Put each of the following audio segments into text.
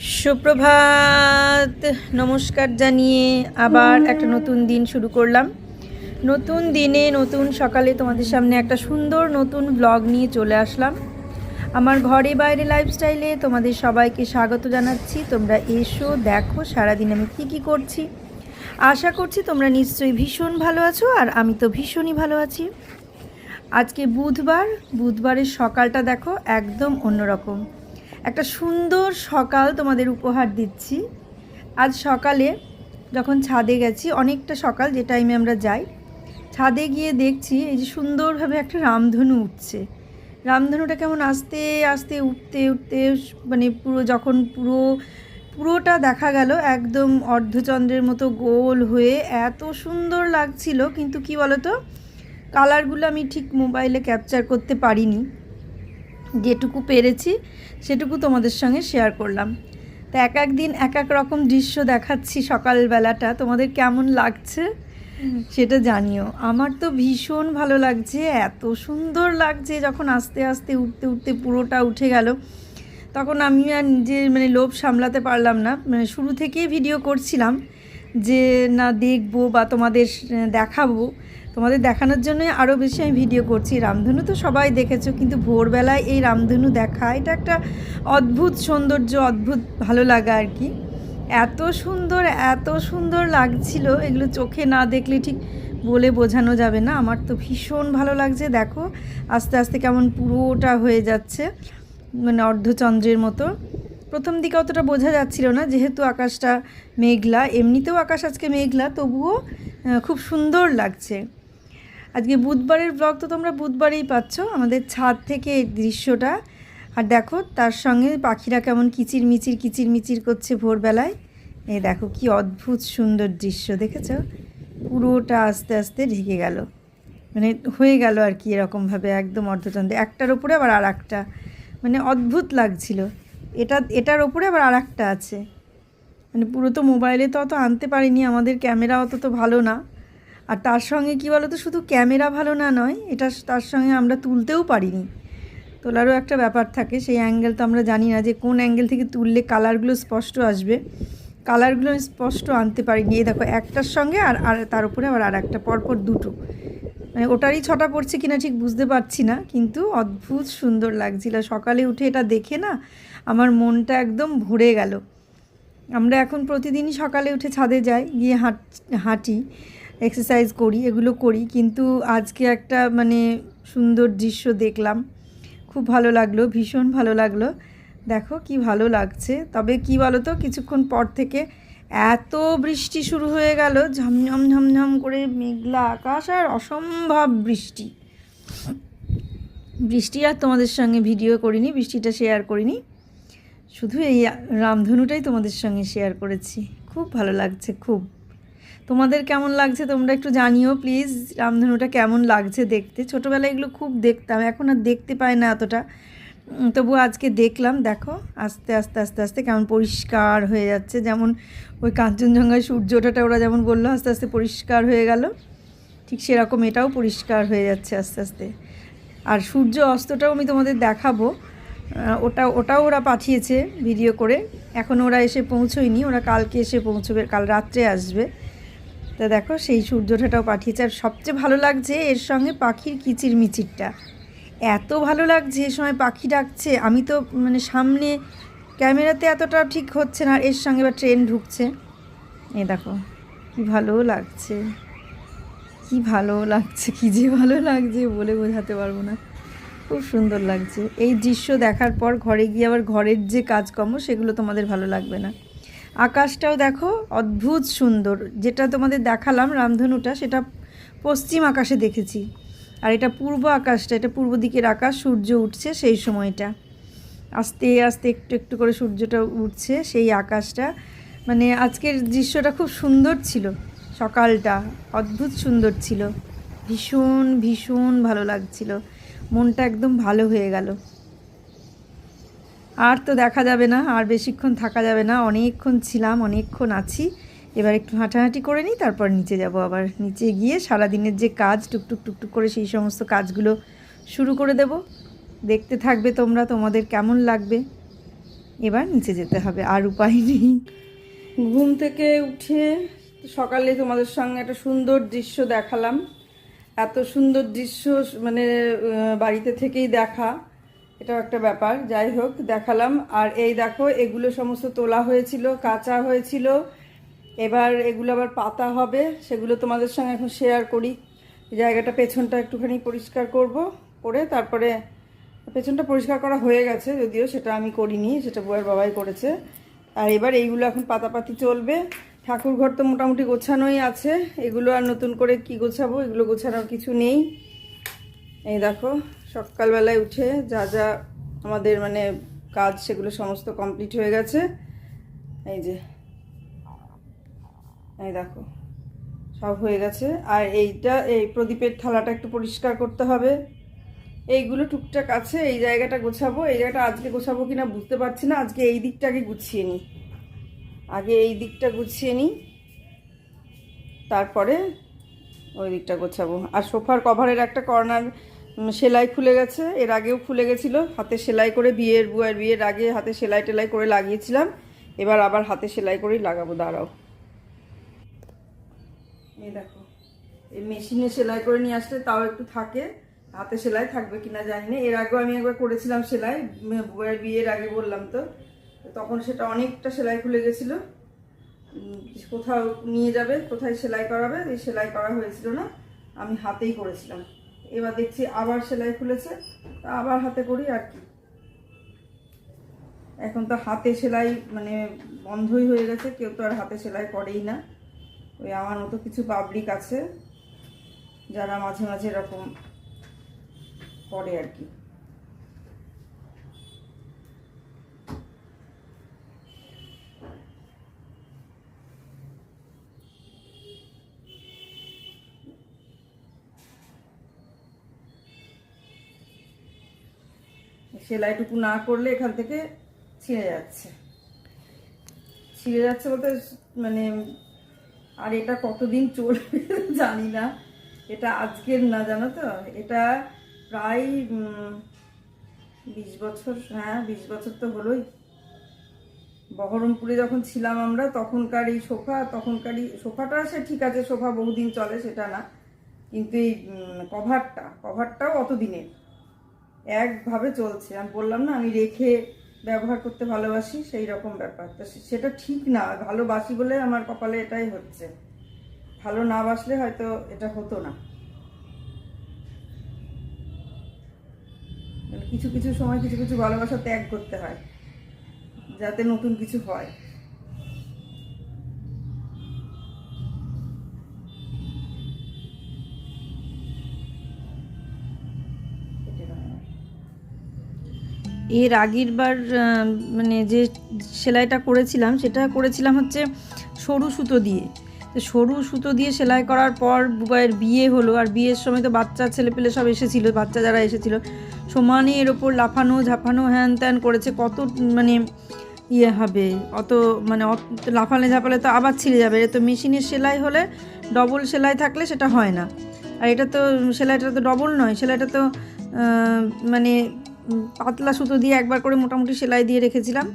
সুপ্রভাত। নমস্কার জানিয়ে আবার একটা নতুন দিন শুরু করলাম। নতুন দিনে, নতুন সকালে তোমাদের সামনে একটা সুন্দর নতুন ব্লগ নিয়ে চলে আসলাম। আমার ঘরে বাইরে লাইফস্টাইলে তোমাদের সবাইকে স্বাগত জানাচ্ছি। তোমরা এসো, দেখো সারাদিন আমি কী কী করছি। আশা করছি তোমরা নিশ্চয়ই ভীষণ ভালো আছো আর আমি তো ভীষণই ভালো আছি। আজকে বুধবার, বুধবারের সকালটা দেখো একদম অন্যরকম। একটা সুন্দর সকাল তোমাদের উপহার দিচ্ছি। আজ সকালে যখন ছাদে গেছি, অনেকটা সকাল যে টাইমে আমরা যাই, ছাদে গিয়ে দেখছি এই যে সুন্দরভাবে একটা রামধনু উঠছে। রামধনুটা কেমন আস্তে আস্তে উঠতে উঠতে মানে পুরো যখন পুরো, পুরোটা দেখা গেল একদম অর্ধচন্দ্রের মতো গোল হয়ে এত সুন্দর লাগছিল। কিন্তু কি বলতো? কালারগুলো আমি ঠিক মোবাইলে ক্যাপচার করতে পারিনি। যেটুকু পেরেছি সেটুকু তোমাদের সঙ্গে শেয়ার করলাম। তো এক এক দিন এক এক রকম দৃশ্য দেখাচ্ছি সকালবেলাটা তোমাদের কেমন লাগছে সেটা জানিও। আমার তো ভীষণ ভালো লাগছে এত সুন্দর লাগছে যখন আস্তে আস্তে উঠতে উঠতে পুরোটা উঠে গেল। তখন আমি আর নিজের মানে লোভ সামলাতে পারলাম না। মানে শুরু থেকেই ভিডিও করছিলাম যে না দেখব বা তোমাদের দেখাবো। তোমাদের দেখানোর জন্যই আরও বেশি আমি ভিডিও করছি। রামধনু তো সবাই দেখেছ, কিন্তু ভোরবেলায় এই রামধনু দেখা, এটা একটা অদ্ভুত সৌন্দর্য, অদ্ভুত ভালো লাগা আর কি। এত সুন্দর এত সুন্দর লাগছিল, এগুলো চোখে না দেখলে ঠিক বলে বোঝানো যাবে না। আমার তো ভীষণ ভালো লাগছে, দেখো, আস্তে আস্তে কেমন পুরোটা হয়ে যাচ্ছে মানে অর্ধচন্দ্রের মতো। প্রথম দিকে অতটা বোঝা যাচ্ছিল না, যেহেতু আকাশটা মেঘলা, এমনিতেও আকাশ আজকে মেঘলা, তবুও খুব সুন্দর লাগছে। আজকে বুধবারের ব্লগ তো তোমরা বুধবারেই পাচ্ছ, আমাদের ছাদ থেকে দৃশ্যটা। আর দেখো, তার সঙ্গে পাখিরা কেমন কিচির মিচির কিচির মিচির করছে ভোরবেলায়। এ দেখো, কি অদ্ভুত সুন্দর দৃশ্য, দেখেছ? পুরোটা আস্তে আস্তে ঢেকে গেল। মানে হয়ে গেল আর কি এরকমভাবে, একদম অর্ধচন্দ্রে। একটার ওপরে আবার আর একটা মানে অদ্ভুত লাগছিল। এটা, এটার ওপরে আবার আর একটা আছে। মানে পুরো তো মোবাইলে তো অত আনতে পারিনি, আমাদের ক্যামেরা অত তো ভালো না। আর তার সঙ্গে কী বলো তো শুধু ক্যামেরা ভালো না নয়, এটা তার সঙ্গে আমরা তুলতেও পারিনি। তোলারও একটা ব্যাপার থাকে, সেই অ্যাঙ্গেল তো আমরা জানি না যে কোন অ্যাঙ্গেল থেকে তুললে কালারগুলো স্পষ্ট আসবে। কালারগুলো স্পষ্ট আনতে পারিনি। এই দেখো, একটার সঙ্গে আর আর তার উপরে আবার আর একটা পরপর দুটো। মানে ওটারই ছটা পড়ছে কিনা ঠিক বুঝতে পারছি না, কিন্তু অদ্ভুত সুন্দর লাগছিল। সকালে উঠে এটা দেখে না আমার মনটা একদম ভরে গেল। আমরা এখন প্রতিদিনই সকালে উঠে ছাদে যাই, গিয়ে হাঁট, হাঁটি। এক্সারসাইজ করি, এগুলো করি। কিন্তু আজকে একটা মানে সুন্দর দৃশ্য দেখলাম। খুব ভালো লাগল, ভীষণ ভালো লাগল। দেখো কি ভালো লাগছে। তবে কি বলো তো কিছুক্ষণ পর থেকে এত বৃষ্টি শুরু হয়ে গেল, ঝমঝম ঝমঝম করে মেঘলা আকাশ আর অসম্ভব বৃষ্টি। বৃষ্টি আর তোমাদের সঙ্গে ভিডিও করিনি, বৃষ্টিটা শেয়ার করিনি। শুধু এই রামধনুটাই তোমাদের সঙ্গে শেয়ার করেছি। খুব ভালো লাগছে, খুব। তোমাদের কেমন লাগছে তোমরা একটু জানিও প্লিজ রামধনুটা কেমন লাগছে দেখতে? ছোটোবেলায় এগুলো খুব দেখতাম, এখন আর দেখতে পাই না এতটা। তবু আজকে দেখলাম, দেখো, আস্তে আস্তে আস্তে আস্তে কেমন পরিষ্কার হয়ে যাচ্ছে। যেমন ওই কাঞ্চনজঙ্ঘায় সূর্যটা ওরা যেমন বলল, আস্তে আস্তে পরিষ্কার হয়ে গেল। ঠিক সেরকম এটাও পরিষ্কার হয়ে যাচ্ছে আস্তে আস্তে। আর সূর্য অস্তটাও আমি তোমাদের দেখাবো। ওটা, ওটাও ওরা পাঠিয়েছে ভিডিও করে। এখন ওরা এসে পৌঁছোয়নি, ওরা কালকে এসে পৌঁছবে, কাল রাত্রে আসবে। তা দেখো, সেই সূর্যটাও পাঠিয়েছে। আর সবচেয়ে ভালো লাগছে এর সঙ্গে পাখির কিচির মিচিরটা এত ভালো লাগছে এ সময় পাখি ডাকছে। আমি তো মানে সামনে ক্যামেরাতে এতটা ঠিক হচ্ছে না এর সঙ্গে বা ট্রেন ঢুকছে। এ দেখো, কি ভালো লাগছে। কি ভালো লাগছে, কি যে ভালো লাগছে বলে বোঝাতে পারব না। খুব সুন্দর লাগছে। এই দৃশ্য দেখার পর ঘরে গিয়ে আবার ঘরের যে কাজকর্ম, সেগুলো তোমাদের ভালো লাগবে না। আকাশটাও দেখো অদ্ভুত সুন্দর। যেটা তোমাদের দেখালাম রামধনুটা, সেটা পশ্চিম আকাশে দেখেছি। আর এটা পূর্ব আকাশটা, এটা পূর্ব দিকের আকাশ, সূর্য উঠছে সেই সময়টা। আস্তে আস্তে একটু একটু করে সূর্যটা উঠছে সেই আকাশটা। মানে আজকের দৃশ্যটা খুব সুন্দর ছিল, সকালটা অদ্ভুত সুন্দর ছিল। ভীষণ ভীষণ ভালো লাগছিল। মনটা একদম ভালো হয়ে গেল। আর তো দেখা যাবে না, আর বেশিক্ষণ থাকা যাবে না। অনেকক্ষণ ছিলাম, অনেকক্ষণ আছি। এবার একটু হাঁটাহাঁটি করে নিই, তারপর নিচে যাব আবার। নিচে গিয়ে সারাদিনের যে কাজ, টুকটুক টুকটুক করে সেই সমস্ত কাজগুলো শুরু করে দেব। দেখতে থাকবে তোমরা, তোমাদের কেমন লাগবে। এবার নিচে যেতে হবে, আর উপায় নেই। ঘুম থেকে উঠে সকালে তোমাদের সঙ্গে একটা সুন্দর দৃশ্য দেখালাম। এত সুন্দর দৃশ্য মানে বাড়িতে থেকেই দেখা। এটাও একটা ব্যাপার। যাই হোক, দেখালাম। আর এই দেখো, এগুলো সমস্ত তোলা হয়েছিল, কাঁচা হয়েছিল। এবার এগুলো আবার পাতা হবে, সেগুলো তোমাদের সঙ্গে এখন শেয়ার করি। জায়গাটা পেছনটা একটুখানি পরিষ্কার করব, করে তারপরে পেছনটা পরিষ্কার করা হয়ে গেছে, যদিও সেটা আমি করিনি, সেটা বউয়ের বাবাই করেছে। আর এবার এইগুলো এখন পাতাপাতি চলবে। ঠাকুর ঘর তো মোটামুটি গোছানোই আছে। এগুলো আর নতুন করে কি গোছাবো, এগুলো গোছানোর কিছু নেই। এই দেখো সকালবেলায় উঠে যা যা আমাদের মানে কাজ সেগুলো সমস্ত কমপ্লিট হয়ে গেছে। এই যে, এই দেখো, সব হয়ে গেছে। আর এইটা, এই প্রদীপের থালাটা একটু পরিষ্কার করতে হবে। এইগুলো টুকটাক আছে, এই জায়গাটা গোছাবো। এই জায়গাটা আজকে গোছাবো কিনা বুঝতে পারছি না। আজকে এই দিকটাকে গুছিয়ে নিই। আগে এই দিকটা গুছিয়ে নিই। তারপরে ওই দিকটা গোছাবো। আর সোফার কভারের একটা কর্নার সেলাই খুলে গেছে। এর আগেও খুলে গেছিল। হাতে সেলাই করে বিয়ের বুয়ের বিয়ের আগে হাতে সেলাই টেলাই করে লাগিয়েছিলাম। এবার আবার হাতে সেলাই করেই লাগাবো দাঁড়াও। দেখো এই মেশিনে সেলাই করে নিয়ে আসলে তাও একটু থাকে। হাতে সেলাই থাকবে কিনা জানি না। এর আগেও আমি একবার করেছিলাম সেলাই উম, বউয়ের বিয়ের আগে বললাম তো। তখন সেটা অনেকটা সেলাই খুলে গেছিল। কোথাও নিয়ে যাবে কোথায় সেলাই করাবে এই সেলাই করা হয়েছিল না। আমি হাতেই করেছিলাম। এবার দেখছি আবার সেলাই খুলেছে, তা আবার হাতে করি আর কি। এখন তো হাতে সেলাই মানে বন্ধই হয়ে গেছে, কেউ তো আর হাতে সেলাই করেই না। ওই আমার মতো কিছু পাবলিক আছে, যারা মাঝে মাঝে এরকম করে আর কি। সেলাইটুকু না করলে এখান থেকে ছিঁড়ে যাচ্ছে। ছিঁড়ে যাচ্ছে বলতে মানে আর এটা কতদিন চলবে জানি না। এটা আজকের না জানো তো? এটা প্রায় বিশ বছর হ্যাঁ বিশ বছর তো হলোই। বহরমপুরে যখন ছিলাম আমরা, তখনকার এই সোফা, তখনকার সোফাটা সে ঠিক আছে, সোফা বহুদিন চলে, সেটা না। কিন্তু এই কভারটা কভারটাও অত দিনের একভাবে চলছে। আমি বললাম না, আমি রেখে ব্যবহার করতে ভালোবাসি, সেই রকম ব্যাপার। তো সেটা ঠিক না ভালোবাসি বলে আমার কপালে এটাই হচ্ছে। ভালো না বাসলে হয়তো এটা হতো না। মানে কিছু কিছু সময় কিছু কিছু ভালোবাসা ত্যাগ করতে হয়, যাতে নতুন কিছু হয়। এর আগের বার মানে যে সেলাইটা করেছিলাম, সেটা করেছিলাম হচ্ছে সরু সুতো দিয়ে। তো সরু সুতো দিয়ে সেলাই করার পর বুবাইয়ের বিয়ে হলো, আর বিয়ের সময় তো বাচ্চা, ছেলেপেলে সব এসেছিল, বাচ্চা যারা এসেছিল। সমানে এর ওপর লাফানো, ঝাপানো, হ্যান ত্যান করেছে, কত মানে ইয়ে হবে, অত মানে অত লাফালে ঝাঁপালে তো আবার ছিঁড়ে যাবে। এটা তো মেশিনের সেলাই হলে ডবল সেলাই থাকলে সেটা হয় না। আর এটা তো, সেলাইটা তো ডবল নয়, সেলাইটা তো মানে পাতলা সুতো দিয়ে একবার করে মোটামুটি সেলাই দিয়ে রেখেছিলাম।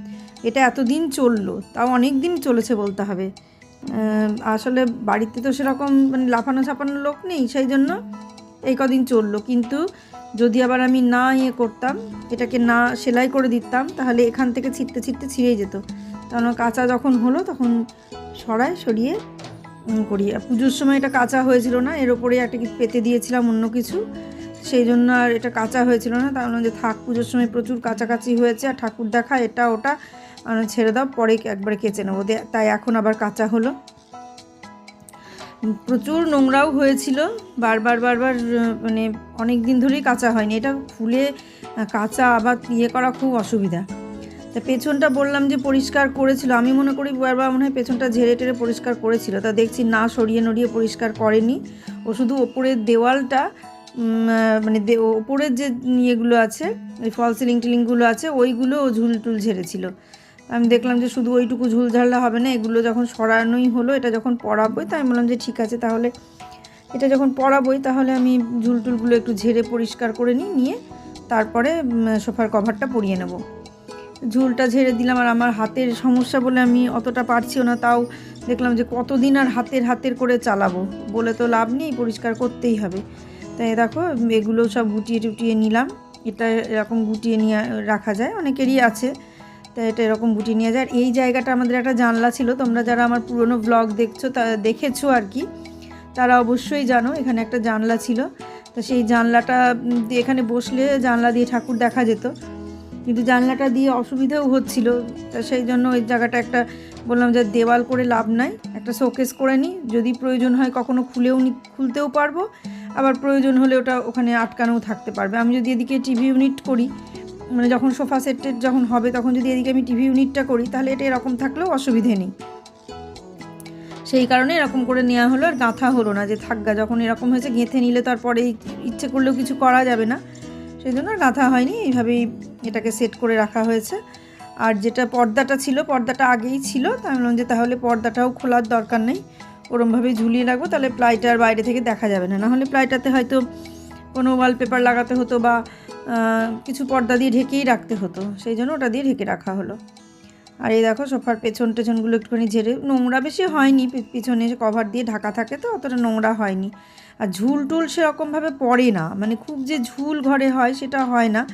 এটা এতদিন চলল, তাও অনেক দিন চলেছে বলতে হবে। আসলে বাড়িতে তো সেরকম মানে লাফানো ছাপানো লোক নেই, সেই জন্য এই কদিন চলল। কিন্তু যদি আবার আমি না ইয়ে করতাম, এটাকে না সেলাই করে দিতাম, তাহলে এখান থেকে ছিটতে ছিটতে ছিঁড়েই যেত। কারণ কাঁচা যখন হলো, তখন সরায় সরিয়ে করি পুজোর সময় এটা কাঁচা হয়েছিল না, এর ওপরে একটা পেতে দিয়েছিলাম অন্য কিছু। সেই জন্য আর এটা কাঁচা হয়েছিল না। তার যে থাক, পুজোর সময় প্রচুর কাছাকাছি হয়েছে আর ঠাকুর দেখা, এটা, ওটা আর ছেড়ে দাও, পরে একবারে কেচে নেব। তাই এখন আবার কাঁচা হলো। প্রচুর নোংরাও হয়েছিল, বারবার বারবার মানে অনেক দিন ধরেই কাঁচা হয়নি। এটা ফুলে কাঁচা আবার ইয়ে করা খুব অসুবিধা। তা পেছনটা বললাম যে পরিষ্কার করেছিল। আমি মনে করি বারবার মনে হয় পেছনটা ঝেড়ে টেড়ে পরিষ্কার করেছিল। তা দেখছি না, সরিয়ে নড়িয়ে পরিষ্কার করেনি। ও শুধু ওপরের দেওয়ালটা মানে ওপরের যে ইয়েগুলো আছে ওই ফল সিলিং টিলিংগুলো আছে, ওইগুলো ঝুল টুল ঝেড়েছিল। আমি দেখলাম যে শুধু ওইটুকু ঝুল ঝাড়লে হবে না, এগুলো যখন সরানোই হলো, এটা যখন পড়াবোই তাই বললাম যে ঠিক আছে, তাহলে এটা যখন পড়াবোই তাহলে আমি ঝুল টুলগুলো একটু ঝেড়ে পরিষ্কার করে নিই, নিয়ে তারপরে সোফার কভারটা পরিয়ে নেব। ঝুলটা ঝেড়ে দিলাম, আর আমার হাতের সমস্যা বলে আমি অতটা পারছিও না, তাও দেখলাম যে কতদিন আর হাতের হাতের করে চালাবো, বলে তো লাভ নেই, পরিষ্কার করতেই হবে। তাই দেখো, এগুলো সব গুটিয়ে টুটিয়ে নিলাম। এটা এরকম গুটিয়ে নিয়ে রাখা যায়, অনেকেরই আছে। তাই এটা এরকম গুটিয়ে নিয়ে যায়। আর এই জায়গাটা আমাদের একটা জানলা ছিল। তোমরা যারা আমার পুরনো ব্লগ দেখছ, তা দেখেছ আর কি। তারা অবশ্যই জানো, এখানে একটা জানলা ছিল। তো সেই জানলাটা এখানে বসলে জানলা দিয়ে ঠাকুর দেখা যেত। কিন্তু জানলাটা দিয়ে অসুবিধাও হচ্ছিল। তা সেই জন্য ওই জায়গাটা একটা, বললাম যে দেওয়াল করে লাভ নাই। একটা শোকেস করে নিই। যদি প্রয়োজন হয় কখনো খুলেও খুলতেও পারব। আবার প্রয়োজন হলে ওটা ওখানে আটকানোও থাকতে পারবে। আমি যদি এদিকে টিভি ইউনিট করি মানে যখন সোফা সেটের যখন হবে, তখন যদি এদিকে আমি টিভি ইউনিটটা করি, তাহলে এটা এরকম থাকলেও অসুবিধে নেই। সেই কারণে এরকম করে নেওয়া হলো, আর গাঁথা হলো না যে থাকগা যখন এরকম হয়েছে গেঁথে নিলে তারপরে ইচ্ছে করলেও কিছু করা যাবে না। সেই জন্য আর গাঁথা হয়নি, এইভাবেই এটাকে সেট করে রাখা হয়েছে। আর যেটা পর্দাটা ছিল, পর্দাটা আগেই ছিল, তাই আমি বললাম যে তাহলে পর্দাটাও খোলার দরকার নেই। ওরমভাবে ঝুলিয়ে রাখব, তাহলে প্লাইটার বাইরে থেকে দেখা যাবে না। নাহলে প্লাইটাতে হয়তো কোনো ওয়ালপেপার লাগাতে হতো বা কিছু পর্দা দিয়ে ঢেকেই রাখতে হতো। সেই জন্য ওটা দিয়ে ঢেকে রাখা হলো। আর এই দেখো সোফার পেছন টেছনগুলো একটুখানি ঝেড়ে, নোংরা বেশি হয়নি পিছনে কভার দিয়ে ঢাকা থাকে তো, অতটা নোংরা হয়নি। আর ঝুল টুল সেরকমভাবে পড়ে না। মানে খুব যে ঝুল ঘরে হয় সেটা হয় না।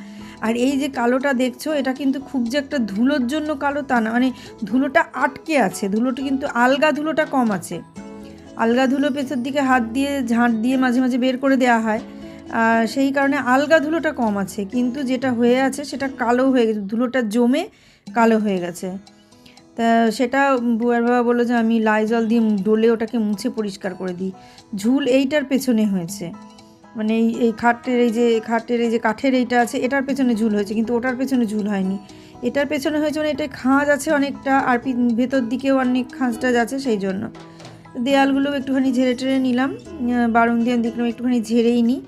আর এই যে কালোটা দেখছ, এটা কিন্তু খুব যে একটা ধুলোর জন্য কালো তা না মানে ধুলোটা আটকে আছে, ধুলোটা কিন্তু আলগা ধুলোটা কম আছে। আলগা ধুলো পেছর দিকে হাত দিয়ে, ঝাঁট দিয়ে মাঝে মাঝে বের করে দেওয়া হয়, আর সেই কারণে আলগা ধুলোটা কম আছে, কিন্তু যেটা হয়ে আছে সেটা কালো হয়ে গেছে, ধুলোটা জমে কালো হয়ে গেছে। তা সেটা বুয়ার বাবা বলল যে আমি লাইজল দিয়ে ডলে ওটাকে মুছে পরিষ্কার করে দিই, ঝুল এইটার পেছনে হয়েছে। মানে এই এই খাটের এই যে খাটের এই যে কাঠের এইটা আছে এটার পেছনে ঝুল হয়েছে কিন্তু ওটার পেছনে ঝুল হয়নি। এটার পেছনে হয়েছে মানে এটা খাঁজ আছে অনেকটা আর ভেতর দিকেও অনেক খাঁজটা যাচ্ছে সেই জন্য। দেয়ালগুলো একটুখানি ঝেড়ে টেড়ে নিলাম আহ, বারুন দিয়ে দেখলাম একটুখানি ঝেড়েই নিই।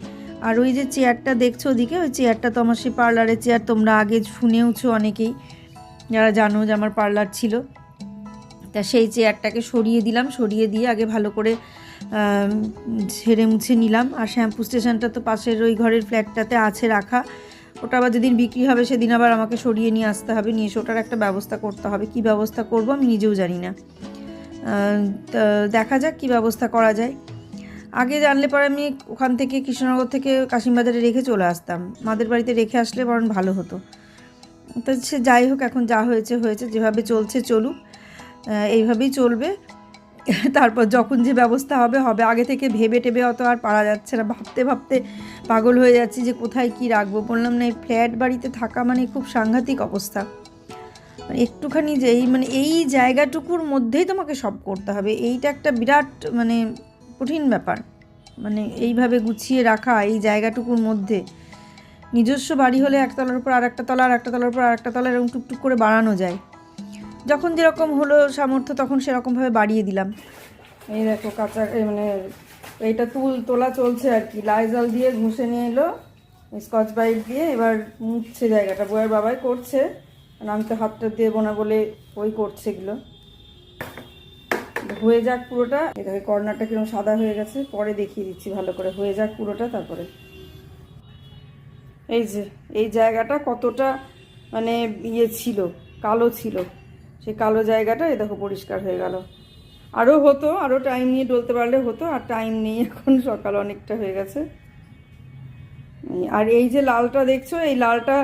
আর ওই যে চেয়ারটা দেখছ ওদিকে ওই চেয়ারটা তো আমার সেই পার্লারের চেয়ার তোমরা আগে শুনেওছো অনেকেই যারা জানো যে আমার পার্লার ছিল। তা সেই চেয়ারটাকে সরিয়ে দিলাম সরিয়ে দিয়ে আগে ভালো করে ঝেড়ে মুছে নিলাম। আর শ্যাম্পু স্টেশনটা তো পাশের ওই ঘরের ফ্ল্যাটটাতে আছে রাখা। ওটা আবার যেদিন বিক্রি হবে সেদিন আবার আমাকে সরিয়ে নিয়ে আসতে হবে। নিয়ে এসে ওটার একটা ব্যবস্থা করতে হবে। কি ব্যবস্থা করব আমি নিজেও জানি না। দেখা যাক কি ব্যবস্থা করা যায়। আগে জানলে পরে আমি ওখান থেকে কৃষ্ণনগর থেকে কাশিমবাজারে রেখে চলে আসতাম। মাদের বাড়িতে রেখে আসলে বরং ভালো হতো। তো সে যাই হোক, এখন যা হয়েছে হয়েছে। যেভাবে চলছে, চলুক। এইভাবেই চলবে। তারপর যখন যে ব্যবস্থা হবে হবে। আগে থেকে ভেবে টেবে অত আর পারা যাচ্ছে না। ভাবতে ভাবতে পাগল হয়ে যাচ্ছি যে কোথায় কি রাখব। বললাম, না, এই ফ্ল্যাট বাড়িতে থাকা মানে খুব সাংঘাতিক অবস্থা। মানে একটুখানি যে এই মানে এই জায়গাটুকুর মধ্যেই তোমাকে সব করতে হবে। এইটা একটা বিরাট মানে কঠিন ব্যাপার। মানে এইভাবে গুছিয়ে রাখা এই জায়গাটুকুর মধ্যে। নিজস্ব বাড়ি হলে একতলার উপর আর একটা তলা আর একটা তলার উপর আর একটা তলা, এরকম টুকটুক করে বাড়ানো যায়। যখন যেরকম হলো সামর্থ্য, তখন সেরকমভাবে বাড়িয়ে দিলাম। এই দেখো কাঁচা মানে এইটা তুল, তোলা চলছে আর কি। লাইজল দিয়ে ঘুষে নিয়ে এলো, স্কচ ব্রাইট দিয়ে এবার মুছছে জায়গাটা। বইয়ের বাবাই করছে, আর আমি তো হাতটা দেবো না বলে ওই করছে এগুলো। হয়ে যাক পুরোটা। এটাকে কর্নারটা কীরকম সাদা হয়ে গেছে, পরে দেখিয়ে দিচ্ছি ভালো করে। হয়ে যাক পুরোটা তারপরে। এই যে, এই জায়গাটা কতটা মানে ইয়ে ছিল, কালো ছিল। সেই কালো জায়গাটা এ দেখো পরিষ্কার হয়ে গেল। আরও হতো আরও টাইম নিয়ে ডলতে পারলে হতো, আর টাইম নেই, এখন সকাল অনেকটা হয়ে গেছে। আর এই যে লালটা দেখছ, এই লালটা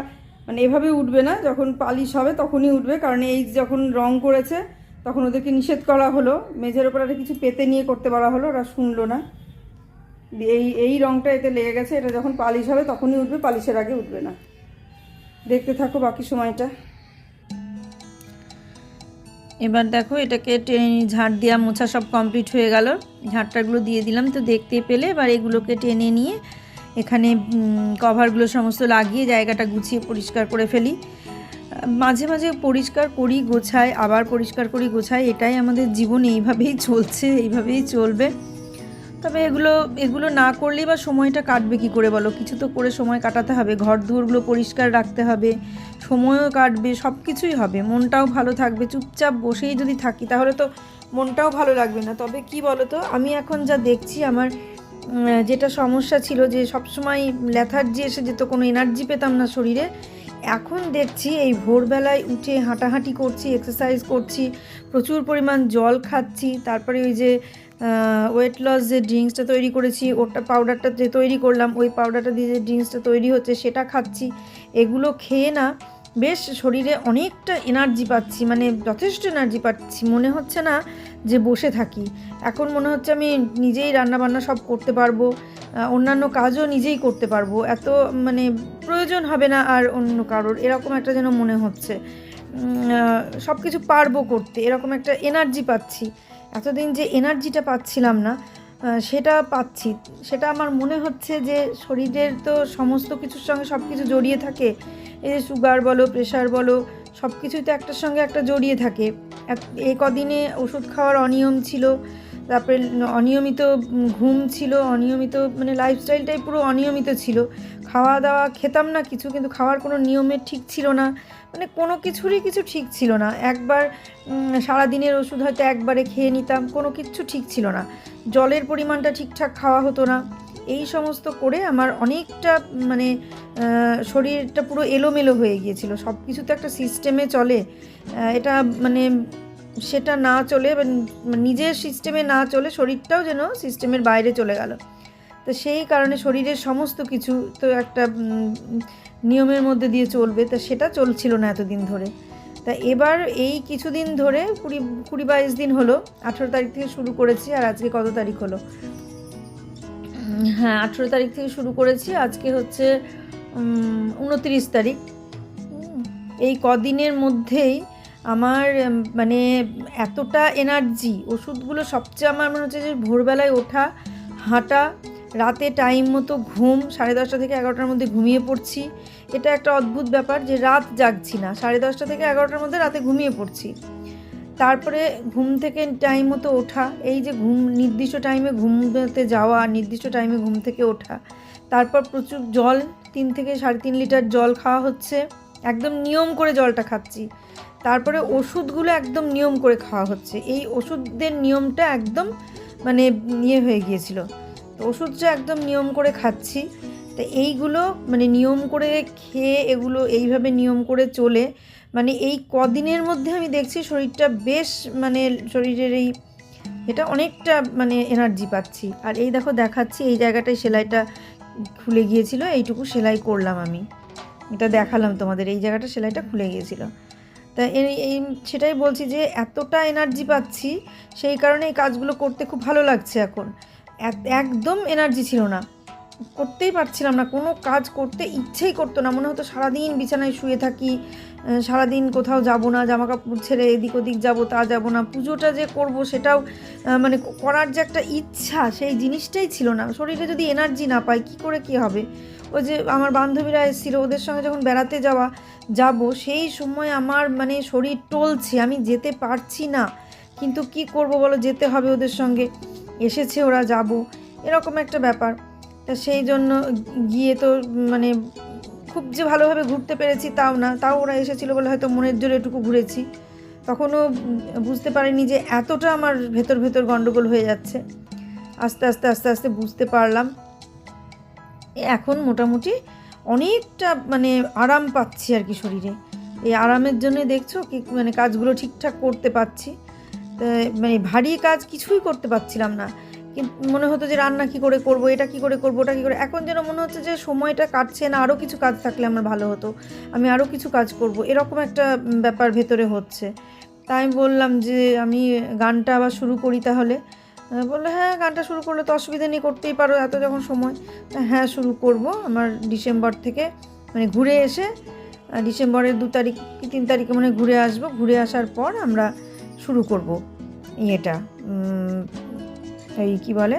মানে এভাবে উঠবে না, যখন পালিশ হবে তখনই উঠবে, কারণ এই যখন রং করেছে, তখন ওদেরকে নিষেধ করা হলো। মেঝের ওপর একটা কিছু পেতে নিয়ে করতে বলা হলো, ওরা শুনলো না। এই এই রংটা এতে লেগে গেছে, এটা যখন পালিশ হবে তখনই উঠবে, পালিশের আগে উঠবে না। দেখতে থাকো বাকি সময়টা। এবার দেখো এটাকে টেনে ঝাঁট দেওয়া মোছা সব কমপ্লিট হয়ে গেল। ঝাঁটটাগুলো দিয়ে দিলাম তো দেখতে পেলে। এবার এগুলোকে টেনে নিয়ে এখানে কভারগুলো সমস্ত লাগিয়ে জায়গাটা গুছিয়ে পরিষ্কার করে ফেলি। মাঝে মাঝে পরিষ্কার করি, গোছাই, আবার পরিষ্কার করি, গোছাই। এটাই আমাদের জীবন, এইভাবেই চলছে, এইভাবেই চলবে। তবে এগুলো এগুলো না করলেই বা সময়টা কাটবে কি করে বলো? কিছু তো করে সময় কাটাতে হবে ঘর দুয়ারগুলো পরিষ্কার রাখতে হবে, সময়ও কাটবে সব কিছুই হবে, মনটাও ভালো থাকবে, চুপচাপ বসেই যদি থাকি তাহলে তো মনটাও ভালো লাগবে না। তবে কি বলো তো আমি এখন যা দেখছি আমার যেটা সমস্যা ছিল যে সবসময় ল্যাথার্জি এসে যেত, কোনো এনার্জি পেতাম না শরীরে, এখন দেখছি এই ভোরবেলায় উঠে হাঁটাহাঁটি করছি, এক্সারসাইজ করছি, প্রচুর পরিমাণ জল খাচ্ছি, তারপরে ওই যে ওয়েট লস যে ড্রিঙ্কসটা তৈরি করেছি, ওটা পাউডারটা যে তৈরি করলাম, ওই পাউডারটা দিয়ে যে ড্রিঙ্কসটা তৈরি হচ্ছে, সেটা খাচ্ছি। এগুলো খেয়ে না বেশ শরীরে অনেকটা এনার্জি পাচ্ছি মানে যথেষ্ট এনার্জি পাচ্ছি। মনে হচ্ছে না যে বসে থাকি। এখন মনে হচ্ছে আমি নিজেই রান্নাবান্না সব করতে পারব অন্যান্য কাজও নিজেই করতে পারব। এত মানে প্রয়োজন হবে না আর অন্য কারোর। এরকম একটা যেন মনে হচ্ছে। সব কিছু পারব করতে। এরকম একটা এনার্জি পাচ্ছি। এতদিন যে এনার্জিটা পাচ্ছিলাম না সেটা পাচ্ছি। সেটা আমার মনে হচ্ছে যে শরীরের তো সমস্ত কিছুর সঙ্গে সব কিছু জড়িয়ে থাকে। এই যে সুগার বলো, প্রেশার বলো সব কিছুই তো একটার সঙ্গে একটা জড়িয়ে থাকে। এক- এই কদিনে ওষুধ খাওয়ার অনিয়ম ছিল। তারপরে অনিয়মিত ঘুম ছিল, অনিয়মিত মানে লাইফস্টাইলটাই পুরো অনিয়মিত ছিল। খাওয়া দাওয়া খেতাম না কিছু, কিন্তু খাওয়ার কোনো নিয়মের ঠিক ছিল না। মানে কোনো কিছুরই কিছু ঠিক ছিল না। একবার সারাদিনের ওষুধ হয়তো একবারে খেয়ে নিতাম, কোনো কিছু ঠিক ছিল না। জলের পরিমাণটা ঠিকঠাক খাওয়া হতো না। এই সমস্ত করে আমার অনেকটা মানে শরীরটা পুরো এলোমেলো হয়ে গিয়েছিল। সব কিছু তো একটা সিস্টেমে চলে। এটা মানে সেটা না চলে নিজের সিস্টেমে না চলে শরীরটাও যেন সিস্টেমের বাইরে চলে গেল। তো সেই কারণে শরীরের সমস্ত কিছু তো একটা নিয়মের মধ্যে দিয়ে চলবে, তা সেটা চলছিল না এতদিন ধরে। তা এবার এই কিছুদিন ধরে কুড়ি কুড়ি বাইশ দিন হলো, আঠেরো তারিখ থেকে শুরু করেছি আর আজকে কত তারিখ হলো? হ্যাঁ আঠেরো তারিখ থেকে শুরু করেছি, আজকে হচ্ছে উনত্রিশ তারিখ। এই কদিনের মধ্যেই আমার মানে এতটা এনার্জি ওষুধগুলো সবচেয়ে আমার মনে হচ্ছে যে ভোরবেলায় ওঠা, হাঁটা, রাতে টাইম মতো ঘুম, সাড়ে দশটা থেকে এগারোটার মধ্যে ঘুমিয়ে পড়ছি। এটা একটা অদ্ভুত ব্যাপার যে রাত জাগছি না, সাড়ে দশটা থেকে এগারোটার মধ্যে রাতে ঘুমিয়ে পড়ছি। তারপরে ঘুম থেকে টাইম মতো ওঠা, এই যে ঘুম, নির্দিষ্ট টাইমে ঘুমতে যাওয়া, নির্দিষ্ট টাইমে ঘুম থেকে ওঠা। তারপর প্রচুর জল, তিন থেকে সাড়ে তিন লিটার জল খাওয়া হচ্ছে। একদম নিয়ম করে জলটা খাচ্ছি। তারপরে ওষুধগুলো একদম নিয়ম করে খাওয়া হচ্ছে। এই ওষুধদের নিয়মটা একদম মানে ইয়ে হয়ে গিয়েছিল। তো ওষুধটা একদম নিয়ম করে খাচ্ছি, তো এইগুলো মানে নিয়ম করে খেয়ে এগুলো এইভাবে নিয়ম করে চলে। মানে এই কদিনের মধ্যে আমি দেখছি শরীরটা বেশ মানে শরীরের এই এটা অনেকটা মানে এনার্জি পাচ্ছি। আর এই দেখো দেখাচ্ছি, এই জায়গাটায় সেলাইটা খুলে গিয়েছিল, এইটুকু সেলাই করলাম আমি। এটা দেখালাম তোমাদের, এই জায়গাটা সেলাইটা খুলে গিয়েছিল। তা এই সেটাই বলছি যে এতটা এনার্জি পাচ্ছি, সেই কারণে এই কাজগুলো করতে খুব ভালো লাগছে এখন। একদম এনার্জি ছিল না। করতেই পারছিলাম না, কোনো কাজ করতে ইচ্ছেই করতো না। মনে হতো সারাদিন বিছানায় শুয়ে থাকি সারাদিন কোথাও যাব না জামা কাপড় ছেড়ে এদিক ওদিক যাব, তা যাব না। পুজোটা যে করব সেটাও মানে করার যে একটা ইচ্ছা, সেই জিনিসটাই ছিল না। শরীরে যদি এনার্জি না পাই, কি করে কি হবে? ওই যে আমার বান্ধবীরা এসেছিল, ওদের সঙ্গে যখন বেড়াতে যাওয়া, যাব, সেই সময় আমার মানে শরীর টলছে, আমি যেতে পারছি না। কিন্তু কি করব বলো, যেতে হবে ওদের সঙ্গে। এসেছে ওরা, যাব। এরকম একটা ব্যাপার। তা সেই জন্য গিয়ে তো মানে খুব যে ভালোভাবে ঘুরতে পেরেছি তাও না, তাও ওরা এসেছিল বলে হয়তো মনের জোরে এটুকু ঘুরেছি। তখনও বুঝতে পারিনি যে এতটা আমার ভেতর ভেতর গণ্ডগোল হয়ে যাচ্ছে। আস্তে আস্তে আস্তে আস্তে বুঝতে পারলাম। এখন মোটামুটি অনেকটা মানে আরাম পাচ্ছি আর কি শরীরে। এই আরামের জন্য দেখছ কি মানে কাজগুলো ঠিকঠাক করতে পারছি। মানে ভারী কাজ কিছুই করতে পারছিলাম না। কিন্তু মনে হতো যে রান্না কি করে করব, এটা কি করে করব, ওটা কি করে, এখন যেন মনে হচ্ছে যে সময়টা কাটছে না আরও কিছু কাজ থাকলে আমার ভালো হতো। আমি আরও কিছু কাজ করব, এরকম একটা ব্যাপার ভেতরে হচ্ছে। তাই বললাম যে আমি গানটা আবার শুরু করি তাহলে। বলল হ্যাঁ গানটা শুরু করলে তো অসুবিধা নেই, করতেই পারো এত যখন সময়। হ্যাঁ শুরু করব। আমার ডিসেম্বর থেকে মানে ঘুরে এসে ডিসেম্বরের দু তারিখ কি তিন তারিখে মানে ঘুরে আসব। ঘুরে আসার পর আমরা শুরু করব ইয়েটা এই কি বলে?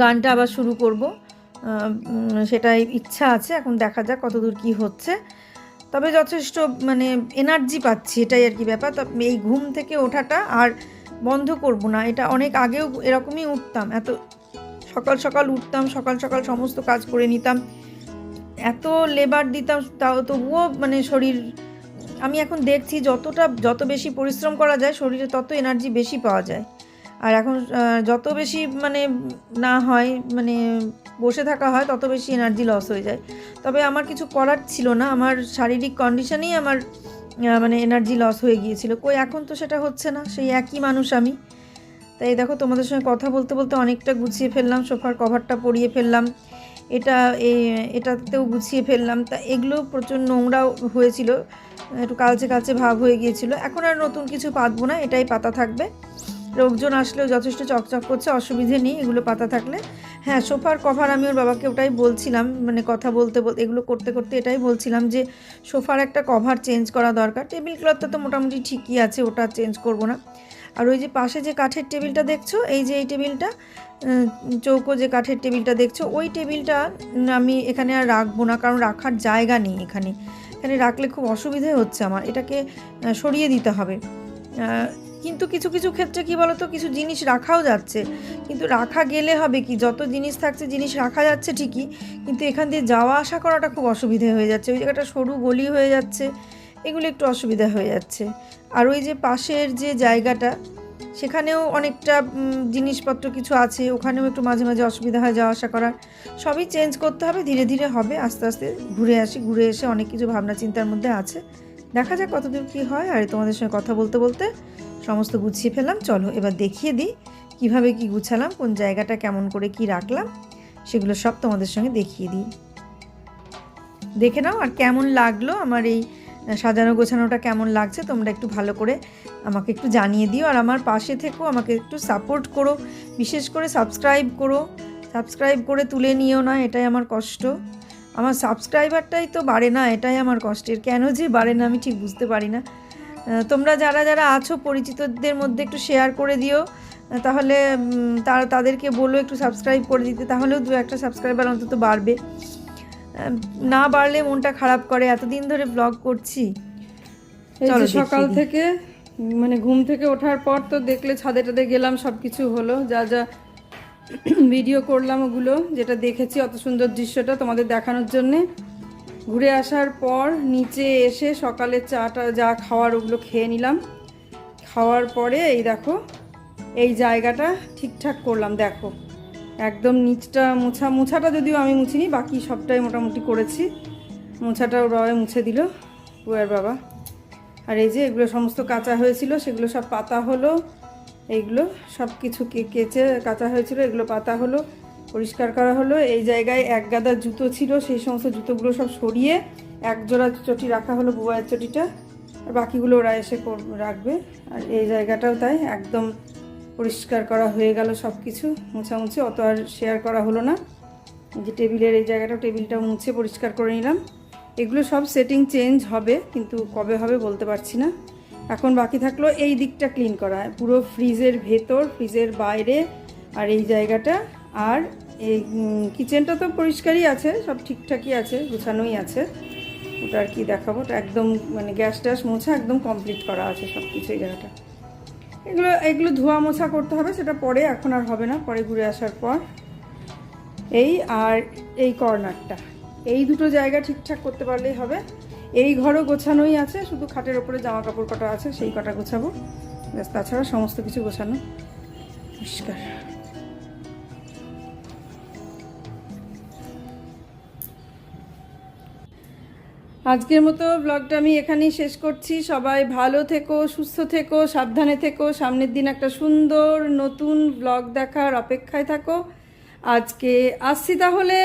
গানটা আবার শুরু করব। সেটাই ইচ্ছা আছে, এখন দেখা যাক কতদূর কি হচ্ছে। তবে যথেষ্ট মানে এনার্জি পাচ্ছি, এটাই আর কি ব্যাপার। তবে এই ঘুম থেকে ওঠাটা আর বন্ধ করব না। এটা অনেক আগেও এরকমই উঠতাম। এত সকাল সকাল উঠতাম, সকাল সকাল সমস্ত কাজ করে নিতাম। এত লেবার দিতাম, তাও তবুও মানে শরীর, আমি এখন দেখছি যতটা, যত বেশি পরিশ্রম করা যায়, শরীরে তত এনার্জি বেশি পাওয়া যায়। আর এখন যত বেশি মানে না হয় মানে বসে থাকা হয়, তত বেশি এনার্জি লস হয়ে যায়। তবে আমার কিছু করার ছিল না। আমার শারীরিক কন্ডিশনেই আমার মানে এনার্জি লস হয়ে গিয়েছিল। কই, এখন তো সেটা হচ্ছে না, সেই একই মানুষ আমি। তাই দেখো, তোমাদের সঙ্গে কথা বলতে বলতে অনেকটা গুছিয়ে ফেললাম, সোফার কভারটা পরিয়ে ফেললাম, এটা এটাতেও গুছিয়ে ফেললাম। তা এগুলো প্রচুর নোংরা হয়েছিল, একটু কালচে কালচে ভাব হয়ে গিয়েছিল। এখন আর নতুন কিছু পাতবো না, এটাই পাতা থাকবে। লোকজন আসলেও যথেষ্ট চকচক করছে, অসুবিধে নেই, এগুলো পাতা থাকলে। হ্যাঁ সোফার কভার আমি ওর বাবাকে ওটাই বলছিলাম মানে কথা বলতে বলতে এগুলো করতে করতে এটাই বলছিলাম যে সোফার একটা কভার চেঞ্জ করা দরকার। টেবিল ক্লথটা তো মোটামুটি ঠিকই আছে, ওটা চেঞ্জ করব না। আর ওই যে পাশে যে কাঠের টেবিলটা দেখছ, এই যে এই টেবিলটা চৌকো যে কাঠের টেবিলটা দেখছ, ওই টেবিলটা আমি এখানে আর রাখব না, কারণ রাখার জায়গা নেই এখানে। এখানে রাখলে খুব অসুবিধে হচ্ছে আমার। এটাকে সরিয়ে দিতে হবে। কিন্তু কিছু কিছু ক্ষেত্রে কি বলতো, কিছু জিনিস রাখাও যাচ্ছে। কিন্তু রাখা গেলে হবে কি? যত জিনিস থাকছে, জিনিস রাখা যাচ্ছে ঠিকই, কিন্তু এখান দিয়ে যাওয়া, আসা করাটা খুব অসুবিধে হয়ে যাচ্ছে। ওই জায়গাটা সরু গলি হয়ে যাচ্ছে, এগুলো একটু অসুবিধা হয়ে যাচ্ছে। আর ওই যে পাশের যে জায়গাটা, সেখানেও অনেকটা জিনিসপত্র কিছু আছে, ওখানেও একটু মাঝে মাঝে অসুবিধা হয় যাওয়া, আসা করার। সবই চেঞ্জ করতে হবে, ধীরে ধীরে হবে, আস্তে আস্তে ঘুরে আসি, ঘুরে এসে অনেক কিছু ভাবনা, চিন্তার মধ্যে আছে। দেখা যাক কতদূর কী হয়, আর তোমাদের সঙ্গে কথা বলতে বলতে সমস্ত গুছিয়ে ফেললাম। চলো এবার দেখিয়ে দিই কীভাবে কি গুছালাম, কোন জায়গাটা কেমন করে কি রাখলাম, সেগুলো সব তোমাদের সঙ্গে দেখিয়ে দিই। দেখে নাও আর কেমন লাগল আমার এই সাজানো গোছানোটা কেমন লাগছে, তোমরা একটু ভালো করে আমাকে একটু জানিয়ে দিও। আর আমার পাশে থেকেও আমাকে একটু সাপোর্ট করো, বিশেষ করে সাবস্ক্রাইব করো। সাবস্ক্রাইব করে তুলে নিও না, এটাই আমার কষ্ট। আমার সাবস্ক্রাইবারটাই তো বাড়ে না, এটাই আমার কষ্টের। কেন যে বাড়ে না আমি ঠিক বুঝতে পারি না। তোমরা যারা যারা আছো পরিচিতদের মধ্যে একটু শেয়ার করে দিও। তাহলে তারা তাদেরকে বলো একটু সাবস্ক্রাইব করে দিতে তাহলেও দু একটা সাবস্ক্রাইবার অন্তত বাড়বে। না বাড়লে মনটা খারাপ করে এতদিন ধরে ব্লগ করছি। চলো সকাল থেকে মানে ঘুম থেকে ওঠার পর তো দেখলে ছাদে টাদে গেলাম সব কিছু হলো। যা যা ভিডিও করলাম ওগুলো যেটা দেখেছি অত সুন্দর দৃশ্যটা তোমাদের দেখানোর জন্যে। ঘুরে আসার পর নিচে এসে সকালে চাটা, যা খাওয়ার ওগুলো খেয়ে নিলাম। খাওয়ার পরে এই দেখো, এই জায়গাটা ঠিকঠাক করলাম, দেখো। একদম নিচটা মোছা, মোছাটা যদিও আমি মুছিনি, বাকি সবটাই মোটামুটি করেছি। মোছাটা ওর বাবা মুছে দিল বুয়ার বাবা। আর এই যে এগুলো সমস্ত কাঁচা হয়েছিল, সেগুলো সব পাতা হলো। এইগুলো সব কিছু কেচে কাঁচা হয়েছিল, এগুলো পাতা হলো। পরিষ্কার করা হলো। এই জায়গায় এক গাদা জুতো ছিল, সেই সমস্ত জুতোগুলো সব সরিয়ে এক জোড়া চটি রাখা হলো বুয়ার চটিটা। আর বাকিগুলো ওরা এসে রাখবে। আর এই জায়গাটাও তাই, একদম পরিষ্কার করা হয়ে গেল সব কিছু মোছামুছি। অত আর শেয়ার করা হলো না। যে টেবিলের এই জায়গাটা টেবিলটা মুছে পরিষ্কার করে নিলাম। এগুলো সব সেটিং চেঞ্জ হবে, কিন্তু কবে হবে বলতে পারছি না। এখন বাকি থাকল এই দিকটা ক্লিন করা। পুরো ফ্রিজের ভেতর ফ্রিজের বাইরে আর এই জায়গাটা। আর এই কিচেনটা তো পরিষ্কারই আছে, সব ঠিকঠাকই আছে, গোছানোই আছে। ওটা আর কি দেখাবো, ওটা একদম মানে গ্যাস ট্যাস মোছা একদম কমপ্লিট করা আছে সব কিছু এই জায়গাটা। এগুলো এগুলো ধোয়া মোছা করতে হবে, সেটা পরে, এখন আর হবে না, পরে ঘুরে আসার পর। এই আর এই কর্নারটা, এই দুটো জায়গা ঠিকঠাক করতে পারলেই হবে। এই ঘরও গোছানোই আছে, শুধু খাটের ওপরে জামা কাপড় কটা আছে, সেই কটা গোছাবো। তাছাড়া সমস্ত কিছু গোছানো। পরিষ্কার। আজকের মতো ব্লগটা আমি এখানেই শেষ করছি। সবাই ভালো থেকো, সুস্থ থেকো, সাবধানে থেকো। সামনের দিন একটা সুন্দর নতুন ব্লগ দেখার অপেক্ষায় থাকো। আজকে আসছি তাহলে।